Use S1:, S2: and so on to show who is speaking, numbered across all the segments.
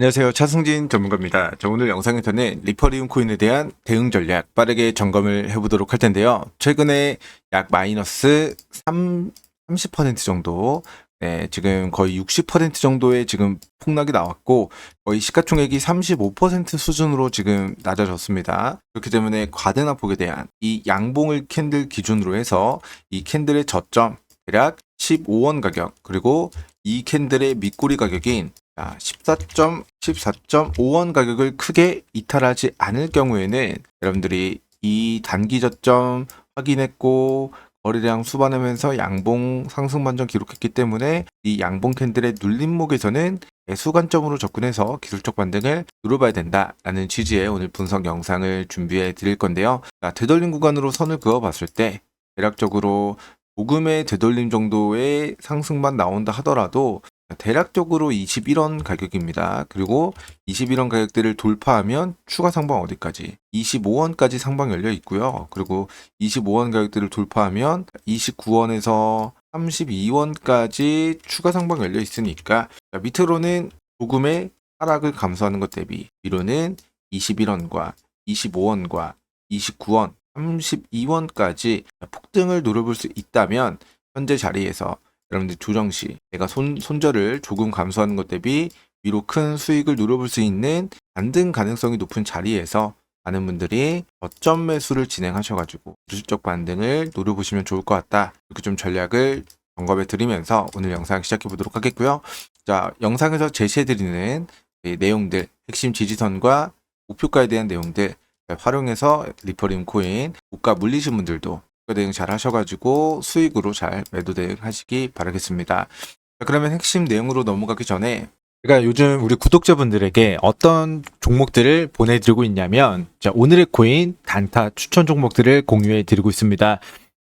S1: 안녕하세요. 차승진 전문가입니다. 자, 오늘 영상에서는 리퍼리움 코인에 대한 대응 전략 빠르게 점검을 해보도록 할 텐데요. 최근에 약 마이너스 3, 30% 정도, 네, 지금 거의 60% 정도의 지금 폭락이 나왔고, 거의 시가총액이 35% 수준으로 지금 낮아졌습니다. 그렇기 때문에 과대 납폭에 대한 이 양봉을 캔들 기준으로 해서 이 캔들의 저점, 대략 15원 가격, 그리고 이 캔들의 밑꼬리 가격인 자, 14점, 14.5원 가격을 크게 이탈하지 않을 경우에는 여러분들이 이 단기 저점 확인했고 거래량 수반하면서 양봉 상승 반전 기록했기 때문에 이 양봉 캔들의 눌림목에서는 매수 관점으로 접근해서 기술적 반등을 누려봐야 된다라는 취지의 오늘 분석 영상을 준비해 드릴 건데요. 자, 되돌림 구간으로 선을 그어 봤을 때 대략적으로 조금의 되돌림 정도의 상승만 나온다 하더라도 대략적으로 21원 가격입니다. 그리고 21원 가격대를 돌파하면 추가 상방 어디까지? 25원까지 상방 열려 있고요. 그리고 25원 가격대를 돌파하면 29원에서 32원까지 추가 상방 열려 있으니까 자, 밑으로는 조금의 하락을 감소하는 것 대비 위로는 21원과 25원과 29원, 32원까지 폭등을 노려볼 수 있다면 현재 자리에서 여러분들 조정 시 내가 손, 손절을 조금 감소하는 것 대비 위로 큰 수익을 누려볼 수 있는 반등 가능성이 높은 자리에서 많은 분들이 저점 매수를 진행하셔가지고 기술적 반등을 노려보시면 좋을 것 같다. 이렇게 좀 전략을 점검해 드리면서 오늘 영상 시작해 보도록 하겠고요. 자, 영상에서 제시해 드리는 내용들, 핵심 지지선과 목표가에 대한 내용들 활용해서 리퍼림 코인 고가 물리신 분들도 대응 잘 하셔가지고 수익으로 잘 매도 대응 하시기 바라겠습니다. 자, 그러면 핵심 내용으로 넘어가기 전에 제가 요즘 우리 구독자분들에게 어떤 종목들을 보내드리고 있냐면 자, 오늘의 코인 단타 추천 종목들을 공유해 드리고 있습니다.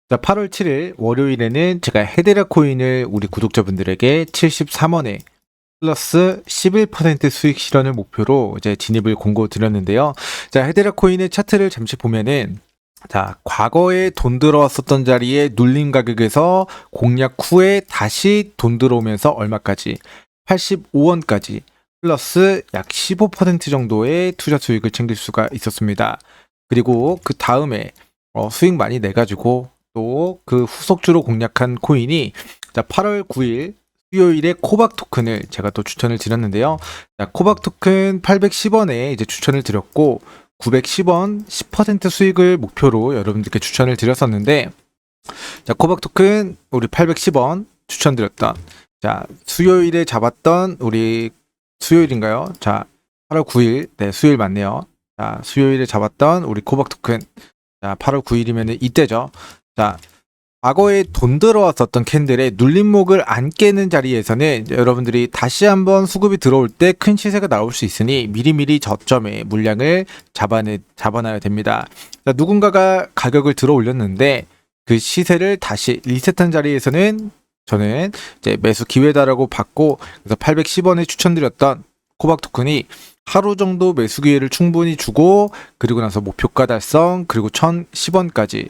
S1: 자, 8월 7일 월요일에는 제가 헤데라 코인을 우리 구독자분들에게 73원에 플러스 11% 수익 실현을 목표로 이제 진입을 공고 드렸는데요. 자, 헤데라 코인의 차트를 잠시 보면은 자, 과거에 돈 들어왔었던 자리에 눌림 가격에서 공략 후에 다시 돈 들어오면서 얼마까지? 85원까지 플러스 약 15% 정도의 투자 수익을 챙길 수가 있었습니다. 그리고 그 다음에 어, 수익 많이 내가지고 또 그 후속주로 공략한 코인이 자, 8월 9일 수요일에 코박 토큰을 제가 또 추천을 드렸는데요. 자, 코박 토큰 810원에 이제 추천을 드렸고 910원 10% 수익을 목표로 여러분들께 추천을 드렸었는데 자, 코박 토큰 우리 810원 추천드렸던 자, 수요일에 잡았던 우리 수요일인가요? 자, 8월 9일. 네, 수요일 맞네요. 자, 수요일에 잡았던 우리 코박 토큰. 자, 8월 9일이면 이때죠. 자, 과거에 돈 들어왔었던 캔들의 눌림목을 안 깨는 자리에서는 여러분들이 다시 한번 수급이 들어올 때 큰 시세가 나올 수 있으니 미리미리 저점에 물량을 잡아내, 잡아놔야 됩니다. 자, 누군가가 가격을 들어 올렸는데 그 시세를 다시 리셋한 자리에서는 저는 이제 매수 기회다라고 봤고 그래서 810원에 추천드렸던 코박 토큰이 하루 정도 매수 기회를 충분히 주고 그리고 나서 목표가 달성 그리고 1010원까지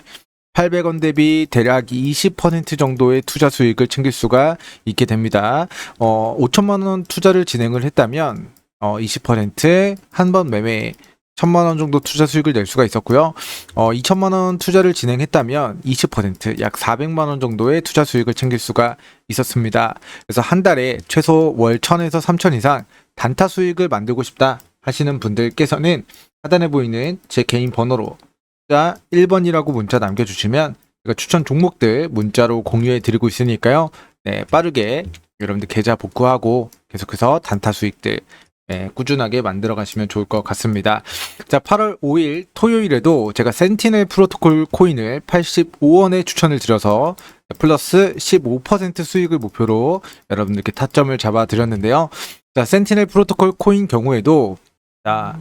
S1: 800원 대비 대략 20% 정도의 투자 수익을 챙길 수가 있게 됩니다. 어, 5천만 원 투자를 진행을 했다면 어, 20%한 번 매매 1천만 원 정도 투자 수익을 낼 수가 있었고요. 어, 2천만 원 투자를 진행했다면 20%약 400만 원 정도의 투자 수익을 챙길 수가 있었습니다. 그래서 한 달에 최소 월 1000에서 3000 이상 단타 수익을 만들고 싶다 하시는 분들께서는 하단에 보이는 제 개인 번호로 문 자 1번이라고 문자 남겨주시면 추천 종목들 문자로 공유해 드리고 있으니까요. 네, 빠르게 여러분들 계좌 복구하고 계속해서 단타 수익들 네, 꾸준하게 만들어 가시면 좋을 것 같습니다. 자, 8월 5일 토요일에도 제가 센티넬 프로토콜 코인을 85원에 추천을 드려서 플러스 15% 수익을 목표로 여러분들께 타점을 잡아 드렸는데요. 자, 센티넬 프로토콜 코인 경우에도 자,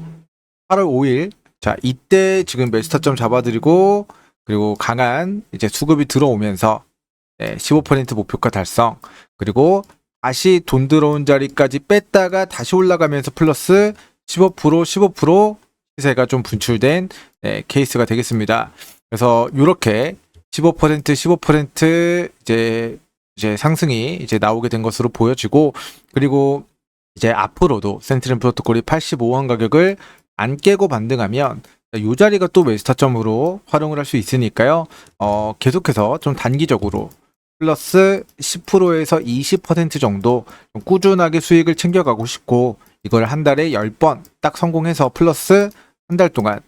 S1: 8월 5일 자, 이때 지금 매스타점 잡아드리고 그리고 강한 이제 수급이 들어오면서 네, 15% 목표가 달성 그리고 다시 돈 들어온 자리까지 뺐다가 다시 올라가면서 플러스 15% 15% 시세가 좀 분출된 네, 케이스가 되겠습니다. 그래서 이렇게 15% 15% 이제 이제 상승이 이제 나오게 된 것으로 보여지고 그리고 이제 앞으로도 센트림 프로토콜이 85원 가격을 안 깨고 반등하면 이 자리가 또 매스타점으로 활용을 할 수 있으니까요. 어, 계속해서 좀 단기적으로 플러스 10%에서 20% 정도 좀 꾸준하게 수익을 챙겨가고 싶고 이걸 한 달에 10번 딱 성공해서 플러스 한 달 동안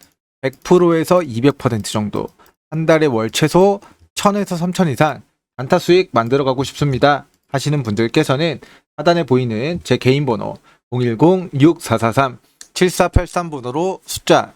S1: 100%에서 200% 정도 한 달에 월 최소 1000에서 3000 이상 단타 수익 만들어 가고 싶습니다 하시는 분들께서는 하단에 보이는 제 개인 번호 010-6443-7483 번호로 숫자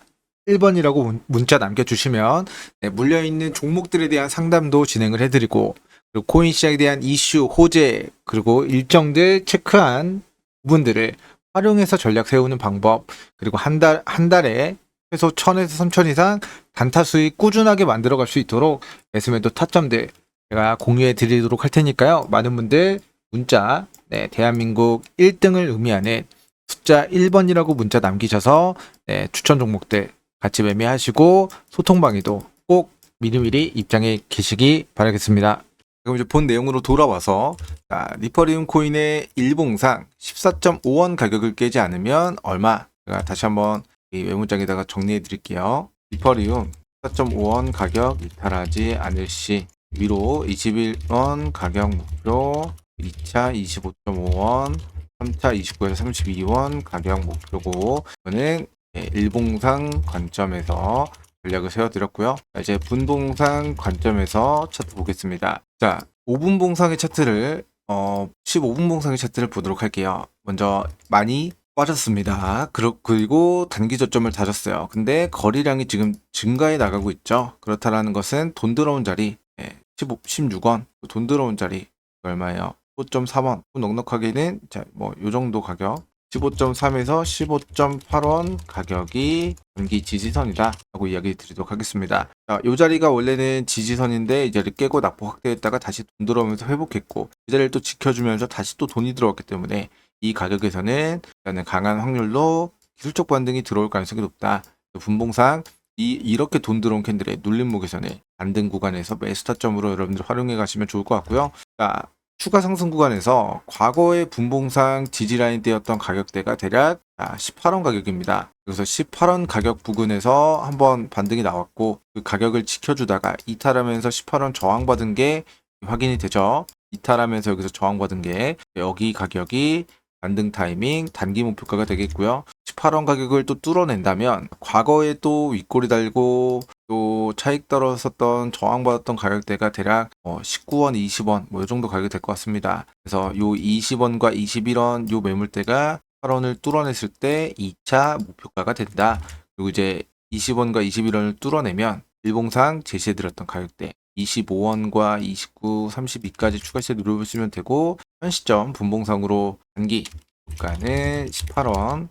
S1: 1번이라고 문- 문자 남겨주시면 네, 물려있는 종목들에 대한 상담도 진행을 해드리고 그리고 코인 시장에 대한 이슈, 호재 그리고 일정들 체크한 부분들을 활용해서 전략 세우는 방법 그리고 한 달 한 달에 최소 1000에서 3000 이상 단타 수익 꾸준하게 만들어 갈 수 있도록 매수매도 타점들 제가 공유해 드리도록 할 테니까요. 많은 분들 문자 네, 대한민국 1등을 의미하는 숫자 1번이라고 문자 남기셔서 네, 추천 종목들 같이 매매하시고 소통 방에도 꼭 미리미리 입장해 계시기 바라겠습니다. 그럼 이제 본 내용으로 돌아와서 자, 리퍼리움 코인의 일봉상 14.5원 가격을 깨지 않으면 얼마? 제가 다시 한번 이 메모장에다가 정리해 드릴게요. 리퍼리움 14.5원 가격 이탈하지 않을 시 위로 21원 가격 목표 2차 25.5원 3차 29에서 32원 가격 목표고 이거는 예, 일봉상 관점에서 전략을 세워드렸고요. 자, 이제 분봉상 관점에서 차트 보겠습니다. 자, 5분 봉상의 차트를 어, 15분 봉상의 차트를 보도록 할게요. 먼저 많이 빠졌습니다. 그리고 단기 저점을 다졌어요. 근데 거리량이 지금 증가해 나가고 있죠. 그렇다라는 것은 돈 들어온 자리 예, 15, 16원 돈 들어온 자리 얼마예요? 15.3원 넉넉하게는 자뭐요 정도 가격 15.3에서 15.8원 가격이 단기 지지선이다 라고 이야기 드리도록 하겠습니다. 자, 요 자리가 원래는 지지선인데 이 자리를 깨고 낙폭 확대했다가 다시 돈 들어오면서 회복했고 이 자리를 또 지켜주면서 다시 또 돈이 들어왔기 때문에 이 가격에서는 일단은 강한 확률로 기술적 반등이 들어올 가능성이 높다. 분봉상 이 이렇게 돈 들어온 캔들의 눌림목에서는 반등 구간에서 매수 타점으로 여러분들 활용해 가시면 좋을 것 같고요. 자, 추가 상승 구간에서 과거의 분봉상 지지라인대였던 가격대가 대략 18원 가격입니다. 그래서 18원 가격 부근에서 한번 반등이 나왔고 그 가격을 지켜주다가 이탈하면서 18원 저항받은 게 확인이 되죠. 이탈하면서 여기서 저항받은 게 여기 가격이 반등 타이밍 단기 목표가가 되겠고요. 18원 가격을 또 뚫어낸다면 과거에 또 윗골이 달고 또 차익 떨어졌던 저항받았던 가격대가 대략 어, 19원, 20원 뭐 이 정도 가격이 될 것 같습니다. 그래서 요 20원과 21원 요 매물대가 8원을 뚫어냈을 때 2차 목표가가 된다. 그리고 이제 20원과 21원을 뚫어내면 일봉상 제시해드렸던 가격대 25원과 29, 32까지 추가 시세 누려보시면 되고 현 시점 분봉상으로 단기 주가는 18원,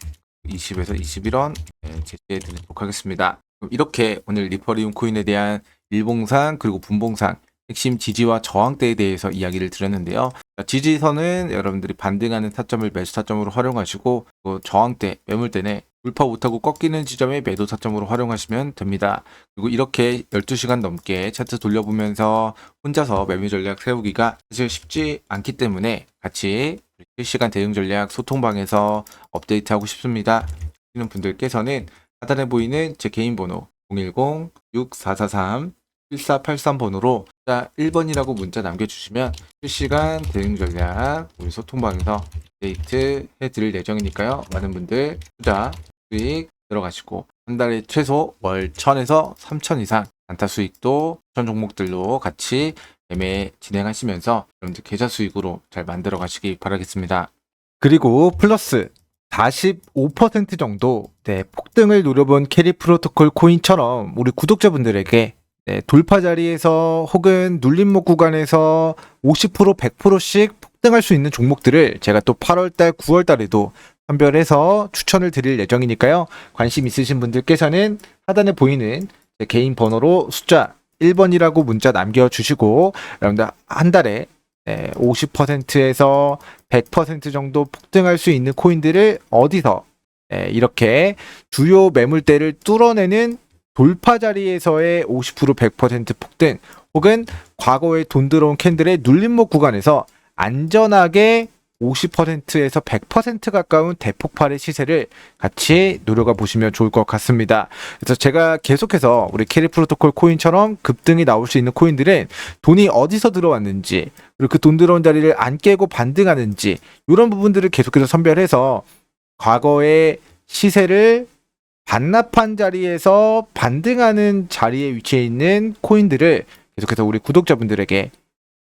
S1: 20에서 21원 제시해 드리도록 하겠습니다. 이렇게 오늘 리퍼리움 코인에 대한 일봉상 그리고 분봉상 핵심 지지와 저항대에 대해서 이야기를 드렸는데요. 자, 지지선은 여러분들이 반등하는 타점을 매수 타점으로 활용하시고 그 저항대, 매물대는 돌파 못하고 꺾이는 지점에 매도 타점으로 활용하시면 됩니다. 그리고 이렇게 12시간 넘게 차트 돌려보면서 혼자서 매매 전략 세우기가 사실 쉽지 않기 때문에 같이 실시간 대응 전략 소통방에서 업데이트하고 싶습니다. 하시는 분들께서는 하단에 보이는 제 개인 번호 010-6443-7483 번호로 자 1번이라고 문자 남겨주시면 실시간 대응 전략 우리 소통방에서 업데이트 해드릴 예정이니까요. 많은 분들 투자 수익 들어가시고 한 달에 최소 월 1000에서 3000 이상 단타 수익도 추천 종목들로 같이 매매 진행하시면서 여러분들 계좌 수익으로 잘 만들어 가시기 바라겠습니다. 그리고 플러스 45% 정도 네, 폭등을 노려본 캐리 프로토콜 코인처럼 우리 구독자분들에게 네, 돌파 자리에서 혹은 눌림목 구간에서 50% 100%씩 폭등할 수 있는 종목들을 제가 또 8월달 9월달에도 선별해서 추천을 드릴 예정이니까요. 관심 있으신 분들께서는 하단에 보이는 제 개인 번호로 숫자 1번이라고 문자 남겨주시고 여러분들 한 달에 50%에서 100% 정도 폭등할 수 있는 코인들을 어디서 예, 이렇게 주요 매물대를 뚫어내는 돌파 자리에서의 50% 100% 폭등 혹은 과거에 돈 들어온 캔들의 눌림목 구간에서 안전하게 50%에서 100% 가까운 대폭발의 시세를 같이 노려가 보시면 좋을 것 같습니다. 그래서 제가 계속해서 우리 캐리 프로토콜 코인처럼 급등이 나올 수 있는 코인들은 돈이 어디서 들어왔는지 그리고 그 돈 들어온 자리를 안 깨고 반등하는지 이런 부분들을 계속해서 선별해서 과거의 시세를 반납한 자리에서 반등하는 자리에 위치해 있는 코인들을 계속해서 우리 구독자분들에게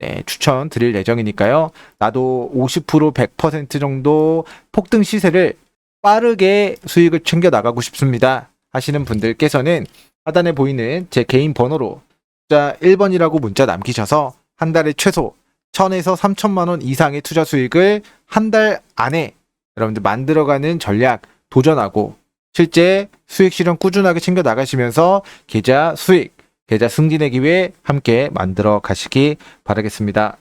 S1: 네, 추천 드릴 예정이니까요. 나도 50% 100% 정도 폭등 시세를 빠르게 수익을 챙겨 나가고 싶습니다. 하시는 분들께서는 하단에 보이는 제 개인 번호로 숫자 1번이라고 문자 남기셔서 한 달에 최소 1000에서 3000만 원 이상의 투자 수익을 한 달 안에 여러분들 만들어가는 전략 도전하고 실제 수익 실현 꾸준하게 챙겨 나가시면서 계좌 수익, 계좌 승진의 기회 함께 만들어 가시기 바라겠습니다.